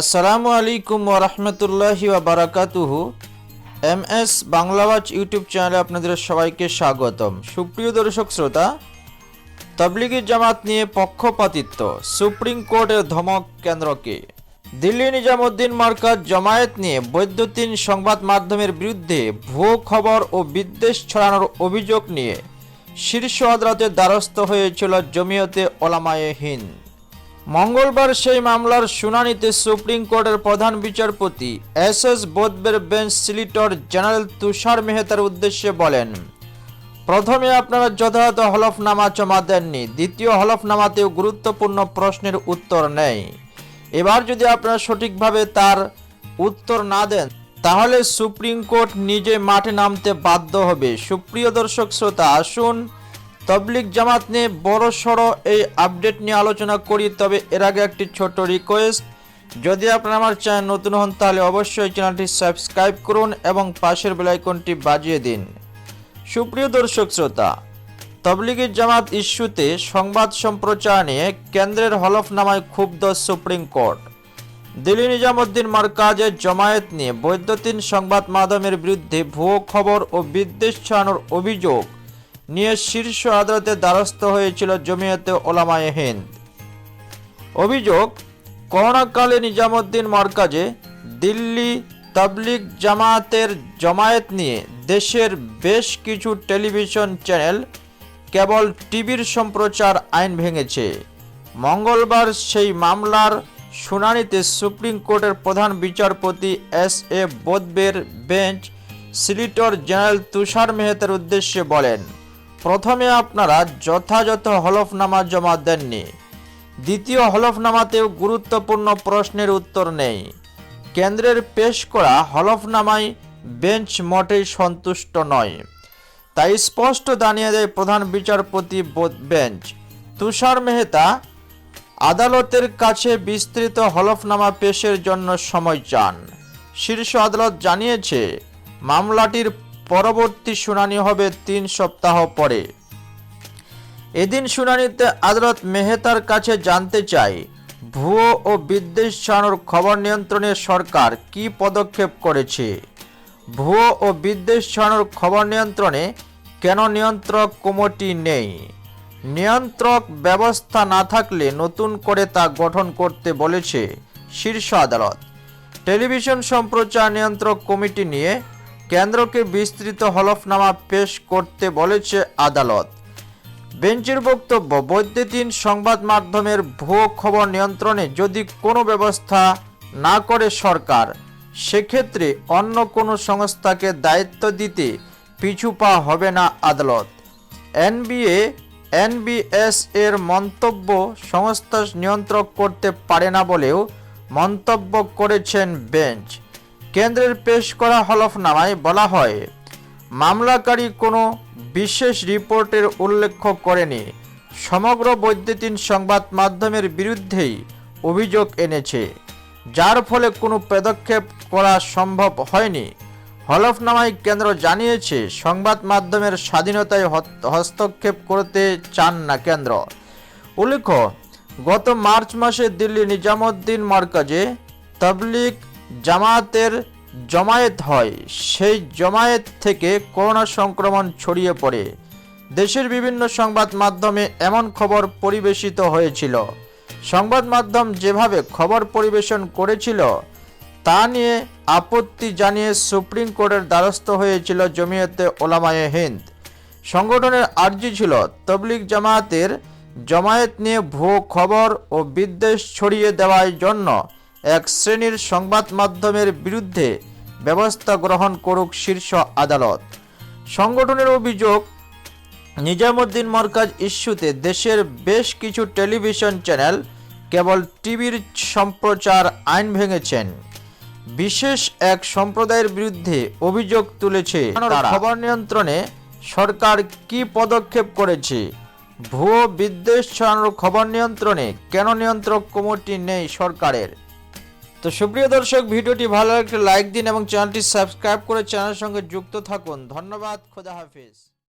আসসালামু আলাইকুম ওরহমতুল্লাহি বারাকাতুহু। এম এস বাংলাওয়াজ ইউটিউব চ্যানেলে আপনাদের সবাইকে স্বাগতম। সুপ্রিয় দর্শক শ্রোতা, তবলিগি জামাত নিয়ে পক্ষপাতিত্ব, সুপ্রিম কোর্টের ধমক কেন্দ্রকে দিল্লি নিজামুদ্দিন মার্কাজ জমায়েত নিয়ে বৈদ্যুতিন সংবাদ মাধ্যমের বিরুদ্ধে ভুয়ো খবর ও বিদ্বেষ ছড়ানোর অভিযোগ নিয়ে শীর্ষ আদালতের দ্বারস্থ হয়েছিল জমিয়তে ওলামায়ে হিন্দ। মঙ্গলবার সেই মামলার শুনানিতে সুপ্রিম কোর্টের প্রধান বিচারপতি এস এস বোধবের বেঞ্চ সিলিটর জেনারেল তুষার মেহতার উদ্দেশ্যে বলেন, প্রথমে আপনারা যথাযথ হলফনামা জমা দেননি। দ্বিতীয় হলফনামাতেও গুরুত্বপূর্ণ প্রশ্নের উত্তর নেই। এবার যদি আপনারা সঠিকভাবে তার উত্তর না দেন, তাহলে সুপ্রিম কোর্ট নিজে মাঠে নামতে বাধ্য হবে। সুপ্রিয় দর্শক শ্রোতা, আসুন তবলিক জামাত নিয়ে বড় সড়ো এই আপডেট নিয়ে আলোচনা করি, তবে এর আগে একটি ছোট রিকোয়েস্ট যদি আপনারা আমার চ্যানেল নতুন হন, তাহলে অবশ্যই চ্যানেলটি সাবস্ক্রাইব করুন এবং পাশের বেলাইকনটি বাজিয়ে দিন। সুপ্রিয় দর্শক শ্রোতা তবলিগের জামাত ইস্যুতে সংবাদ সম্প্রচার নিয়ে কেন্দ্রের হলফনামায় ক্ষুব্ধ সুপ্রিম কোর্ট। দিল্লি নিজামুদ্দিন মার্কাজের জমায়েত নিয়ে বৈদ্যুতিন সংবাদ মাধ্যমের বিরুদ্ধে ভুয়ো খবর ও বিদ্বেষ ছড়ানোর অভিযোগ নিয়ে শীর্ষ আদালতের দ্বারস্থ হয়েছিল জমিয়তে ওলামায়ে হিন্দ। অভিযোগ, করোনাকালে নিজামুদ্দিন মরকাজে দিল্লি তাবলিগ জামায়াতের জমায়েত নিয়ে দেশের বেশ কিছু টেলিভিশন চ্যানেল কেবল টিভির সম্প্রচার আইন ভেঙেছে। মঙ্গলবার সেই মামলার শুনানিতে সুপ্রিম কোর্টের প্রধান বিচারপতি এস এ বোদবের বেঞ্চ সিলিটর জেনারেল তুষার মেহতার উদ্দেশ্যে বলেন প্রথমে আপনারা যথাযথ হলফনামা জমা দেননি। দ্বিতীয় হলফনামাতেও গুরুত্বপূর্ণ প্রশ্নের উত্তর নেই। কেন্দ্রের পেশ করা হলফনামায় বেঞ্চ মোটেই সন্তুষ্ট নয়। তাই স্পষ্ট জানিয়ে দেয় প্রধান বিচারপতি বেঞ্চ। তুষার মেহতা, আদালতের কাছে বিস্তৃত হলফনামা পেশের জন্য সময় চান। শীর্ষ আদালত জানিয়েছে, মামলাটির পরবর্তী শুনানি হবে তিন সপ্তাহ পরে। এদিন শুনানিতে আদালত মেহতার কাছে জানতে চায় ভুয়ো ও বিদ্বেষ ছড়ানোর খবর নিয়ন্ত্রণে সরকার কি পদক্ষেপ করেছে? ভুয়ো ও বিদ্বেষ ছড়ানোর খবর নিয়ন্ত্রণে কেন নিয়ন্ত্রক কমিটি নেই? নিয়ন্ত্রক ব্যবস্থা না থাকলে নতুন করে তা গঠন করতে বলেছে শীর্ষ আদালত। টেলিভিশন সম্প্রচার নিয়ন্ত্রক কমিটি নিয়ে কেন্দ্রকে বিস্তৃত হলফনামা পেশ করতে বলেছে আদালত। বেঞ্চের বক্তব্য, বৈদ্যুতিন সংবাদ মাধ্যমের ভুয়ো খবর নিয়ন্ত্রণে যদি কোনো ব্যবস্থা না করে সরকার, সেক্ষেত্রে অন্য কোনো সংস্থাকে দায়িত্ব দিতে পিছু পা হবে না আদালত। এনবিএ, এনবিএস এর মন্তব্য সংস্থা নিয়ন্ত্রক করতে পারে না বলেও মন্তব্য করেছেন বেঞ্চ। কেন্দ্রের পেশ করা হলফনামায় বলা হয়, মামলাকারী কোনো বিশেষ রিপোর্টের উল্লেখ করেনি। সমগ্র বৈদ্যুতিন সংবাদ মাধ্যমের বিরুদ্ধেই অভিযোগ এনেছে, যার ফলে কোনো পদক্ষেপ করা সম্ভব হয়নি। হলফনামায় কেন্দ্র জানিয়েছে, সংবাদ মাধ্যমের স্বাধীনতায় হস্তক্ষেপ করতে চান না কেন্দ্র। উল্লেখ্য, গত মার্চ মাসে দিল্লি নিজামুদ্দিন মার্কাজে তবলিগ জামায়াতের জমায়েত হয়। সেই জমায়েত থেকে করোনা সংক্রমণ ছড়িয়ে পড়ে। দেশের বিভিন্ন সংবাদ মাধ্যমে এমন খবর পরিবেশিত হয়েছিল। সংবাদ মাধ্যম যেভাবে খবর পরিবেশন করেছিল, তা নিয়ে আপত্তি জানিয়ে সুপ্রিম কোর্টের দ্বারস্থ হয়েছিল জমিয়তে ওলামায়ে হিন্দ। সংগঠনের আর্জি ছিল, তবলিগ জামায়াতের জমায়েত নিয়ে ভুয়ো খবর ও বিদ্বেষ ছড়িয়ে দেওয়ার জন্য এক শ্রেণির সংবাদ মাধ্যমের বিরুদ্ধে ব্যবস্থা গ্রহণ করুক শীর্ষ আদালত। সংগঠনের অভিযোগ নিজামুদ্দিন মরকাজ ইস্যুতে দেশের বেশ কিছু টেলিভিশন চ্যানেল কেবল টিভির সম্প্রচার আইন ভেঙেছেন। বিশেষ এক সম্প্রদায়ের বিরুদ্ধে অভিযোগ তুলেছে। খবর নিয়ন্ত্রণে সরকার কি পদক্ষেপ করেছে? ভুয়ো বিদ্বেষ ছড়ানোর খবর নিয়ন্ত্রণে কেন নিয়ন্ত্রক কমিটি নেই সরকারের? তো সুপ্রিয় দর্শক, ভিডিওটি ভালো লাগলে লাইক দিন এবং চ্যানেলটি সাবস্ক্রাইব করে চ্যানেলের সঙ্গে যুক্ত থাকুন। ধন্যবাদ, খোদা হাফিজ।